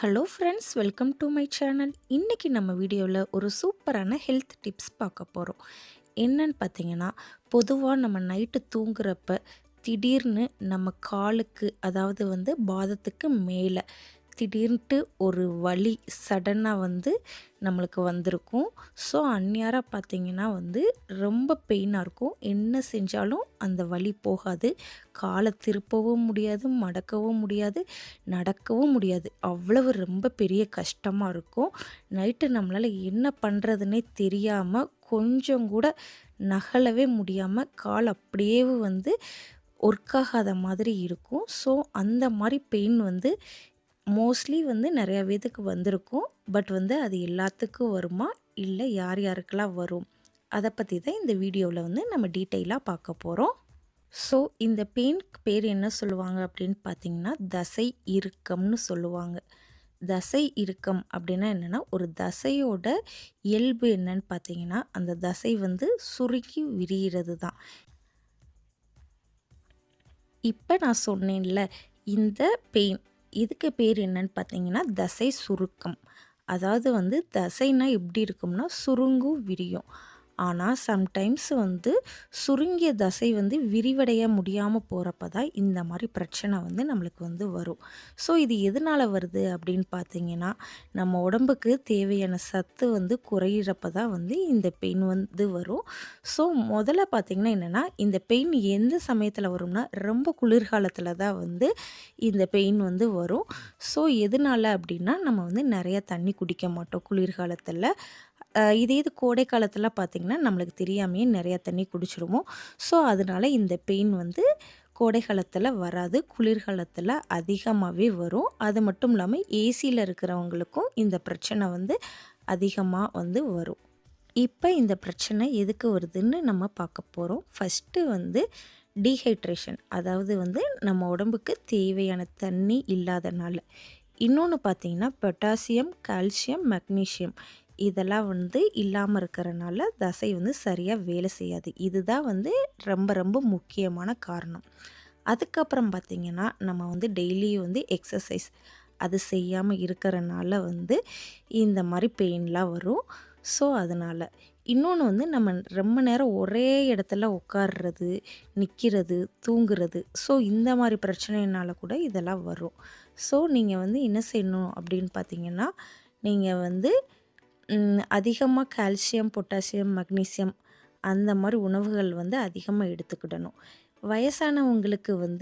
Hello friends welcome to my channel இன்றைக்கி நம்ம வீடியோவில் ஒரு சூப்பரான ஹெல்த் டிப்ஸ் பார்க்க போகிறோம் என்னன்னு பார்த்தீங்கன்னா பொதுவாக நம்ம நைட்டு தூங்குறப்ப திடீர்னு நம்ம காலுக்கு அதாவது வந்து பாதத்துக்கு மேலே திடீர்னுட்டு ஒரு வலி சடனாக வந்து நம்மளுக்கு வந்திருக்கும். ஸோ அந்நியாராக பார்த்தீங்கன்னா வந்து ரொம்ப பெயினாக இருக்கும். என்ன செஞ்சாலும் அந்த வலி போகாது. காலை திருப்பவும் முடியாது மடக்கவும் முடியாது நடக்கவும் முடியாது. அவ்வளவு ரொம்ப பெரிய கஷ்டமாக இருக்கும். நைட்டு நம்மளால் என்ன பண்ணுறதுனே தெரியாமல் கொஞ்சம் கூட நகலவே முடியாமல் கால் அப்படியே வந்து ஒர்க் ஆகாத மாதிரி இருக்கும். ஸோ அந்த மாதிரி பெயின் வந்து மோஸ்ட்லி வந்து நிறையா பேத்துக்கு வந்திருக்கும். பட் வந்து அது எல்லாத்துக்கும் வருமா? இல்லை யார் யாருக்கெல்லாம் வரும்? அதை பற்றி தான் இந்த வீடியோவில் வந்து நம்ம டீட்டெயிலாக பார்க்க போகிறோம் ஸோ இந்த பெயின்க்கு பேர் என்ன சொல்லுவாங்க அப்படின்னு பார்த்தீங்கன்னா தசை இறுக்கம்னு சொல்லுவாங்க. தசை இறுக்கம் அப்படின்னா என்னென்னா ஒரு தசையோட இயல்பு என்னன்னு பார்த்தீங்கன்னா அந்த தசை வந்து சுருக்கி விரிகிறது தான். இப்போ நான் சொன்னேன்ல இந்த பெயின் இதுக்கு பேர் என்னன்னு பார்த்தீங்கன்னா தசை சுருக்கம். அதாவது வந்து தசைனா எப்படி இருக்கும்னா சுருங்கும் விரியும். ஆனால் சம்டைம்ஸ் வந்து சுருங்கிய தசை வந்து விரிவடைய முடியாமல் போகிறப்ப தான் இந்த மாதிரி பிரச்சனை வந்து நம்மளுக்கு வந்து வரும். ஸோ இது எதனால் வருது அப்படின்னு பார்த்தீங்கன்னா நம்ம உடம்புக்கு தேவையான சத்து வந்து குறையிறப்ப தான் வந்து இந்த பெயின் வந்து வரும். ஸோ முதல்ல பார்த்திங்கன்னா என்னென்னா இந்த பெயின் எந்த சமயத்தில் வரும்னா ரொம்ப குளிர்காலத்தில் தான் வந்து இந்த பெயின் வந்து வரும். ஸோ எதனால் அப்படின்னா நம்ம வந்து நிறையா தண்ணி குடிக்க மாட்டோம் குளிர்காலத்தில். இதே இது கோடை காலத்தில் பார்த்திங்கன்னா நம்மளுக்கு தெரியாமையே நிறையா தண்ணி குடிச்சிருவோம் ஸோ அதனால் இந்த பெயின் வந்து கோடை காலத்தில் வராது. குளிர்காலத்தில் அதிகமாகவே வரும். அது மட்டும் இல்லாமல் ஏசியில் இருக்கிறவங்களுக்கும் இந்த பிரச்சனை வந்து அதிகமாக வந்து வரும். இப்போ இந்த பிரச்சனை எதுக்கு வருதுன்னு நம்ம பார்க்க போகிறோம் ஃபஸ்ட்டு வந்து டீஹைட்ரேஷன் அதாவது வந்து நம்ம உடம்புக்கு தேவையான தண்ணி இல்லாதனால. இன்னொன்று பார்த்தீங்கன்னா பொட்டாசியம் கால்சியம் மக்னீஷியம் இதெல்லாம் வந்து இல்லாமல் இருக்கிறனால தசை வந்து சரியாக வேலை செய்யாது. இதுதான் வந்து ரொம்ப ரொம்ப முக்கியமான காரணம். அதுக்கப்புறம் பார்த்திங்கன்னா நம்ம வந்து டெய்லியும் வந்து எக்ஸசைஸ் அது செய்யாமல் இருக்கிறனால வந்து இந்த மாதிரி பெயின்லாம் வரும். ஸோ அதனால் இன்னொன்று வந்து நம்ம ரொம்ப நேரம் ஒரே இடத்துல உட்காடுறது நிற்கிறது தூங்குறது ஸோ இந்த மாதிரி பிரச்சனைனால கூட இதெல்லாம் வரும். ஸோ நீங்கள் வந்து என்ன செய்யணும் அப்படின்னு பார்த்தீங்கன்னா நீங்கள் வந்து அதிகமாக கால்சியம் பொட்டாசியம் மக்னீசியம் அந்த மாதிரி உணவுகள் வந்து அதிகமாக எடுத்துக்கிடணும். வயசானவங்களுக்கு வந்து